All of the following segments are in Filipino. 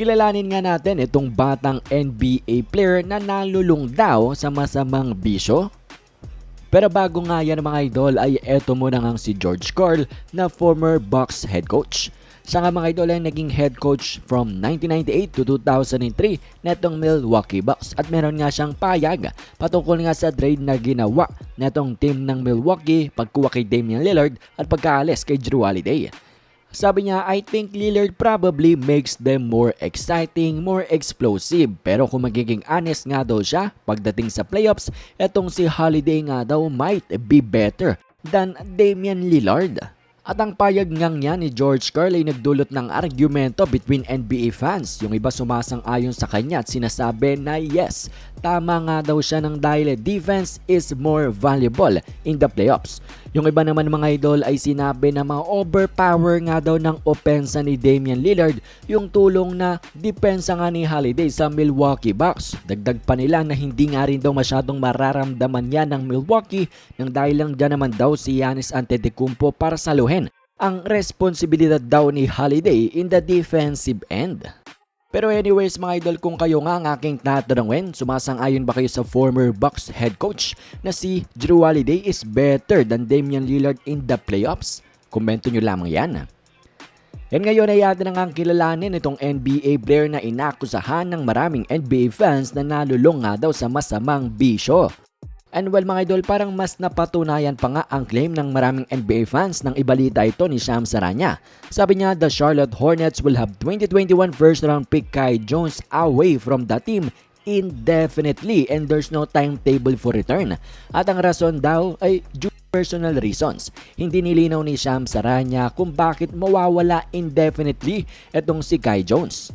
Kilalanin nga natin itong batang NBA player na nalulung daw sa masamang bisyo. Pero bago nga yan mga idol ay eto muna nga si George Karl na former Bucks head coach. Siya nga mga idol ay naging head coach from 1998 to 2003 netong Milwaukee Bucks at meron nga siyang payag patungkol nga sa trade na ginawa netong team ng Milwaukee pagkuha kay Damian Lillard at pagkaalis kay Drew Holiday. Sabi niya, I think Lillard probably makes them more exciting, more explosive. Pero kung magiging honest nga daw siya, pagdating sa playoffs, etong si Holiday nga daw might be better than Damian Lillard. At ang payag ngang niya ni George Karl ay nagdulot ng argumento between NBA fans. Yung iba sumasang-ayon sa kanya at sinasabi na yes, tama nga daw siya ng dahil defense is more valuable in the playoffs. Yung iba naman mga idol ay sinabi na mga overpower nga daw ng opensa ni Damian Lillard yung tulong na depensa nga ni Holiday sa Milwaukee Bucks. Dagdag pa nila na hindi nga rin daw masyadong mararamdaman yan ng Milwaukee nang dahil lang dyan naman daw si Giannis Antetokounmpo para saluhin ang responsibilidad daw ni Holiday in the defensive end. Pero anyways mga idol kung kayo nga ang aking tatanungin, sumasang-ayon ba kayo sa former Bucks head coach na si Drew Holiday is better than Damian Lillard in the playoffs? Komento nyo lamang yan. And ngayon ay atin ang kilalanin itong NBA player na inakusahan ng maraming NBA fans na nalulong nga daw sa masamang bisyo. And well mga idol, parang mas napatunayan pa nga ang claim ng maraming NBA fans nang ibalita ito ni Sham Saranya. Sabi niya, the Charlotte Hornets will have 2021 first round pick Kai Jones away from the team indefinitely and there's no timetable for return. At ang rason daw ay due personal reasons. Hindi nilinaw ni Sham Saranya kung bakit mawawala indefinitely itong si Kai Jones.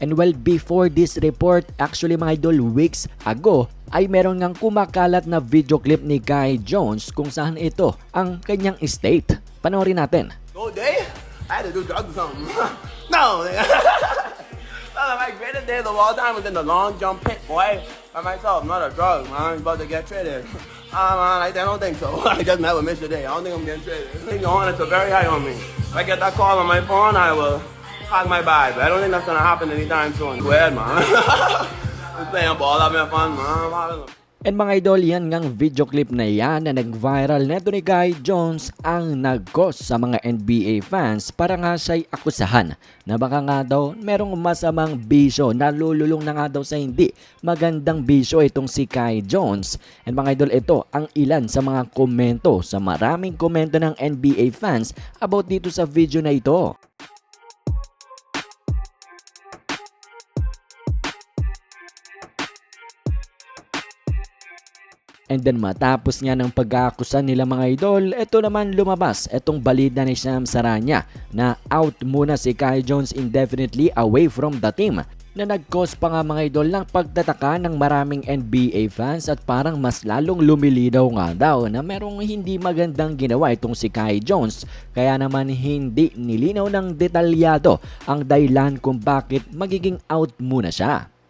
And well, before this report, actually mga idol, weeks ago, ay meron ngang kumakalat na video clip ni Guy Jones kung saan ito ang kanyang estate. Panoorin natin. Go day? I had to do drugs or something. no, no, my greatest days of all time was in the long jump pit, boy. By myself, not a drug, man. I'm about to get traded. Ah, man, I, I don't think so. I just met with Mr. Day. I don't think I'm getting traded. I think the Hornets are very high on me. If I get that call on my phone, I will pack my. But I don't think that's gonna happen anytime soon. Weird, man. Just playing ball, having fun, man. And mga idol, yan ngang video clip na yan na nag-viral neto ni Guy Jones ang nag-cause sa mga NBA fans para nga siya'y akusahan na baka nga daw merong masamang bisyo na lululong na nga daw sa hindi magandang bisyo itong si Kai Jones. And mga idol, ito ang ilan sa mga komento sa maraming komento ng NBA fans about dito sa video na ito. And then matapos nga ng pag-aakusan nila mga idol, ito naman lumabas itong balita ni Sham Saranya na out muna si Kai Jones indefinitely away from the team na nag-cause pa nga mga idol ng pagtataka ng maraming NBA fans at parang mas lalong lumilidaw nga daw na merong hindi magandang ginawa itong si Kai Jones kaya naman hindi nilinaw ng detalyado ang dahilan kung bakit magiging out muna siya.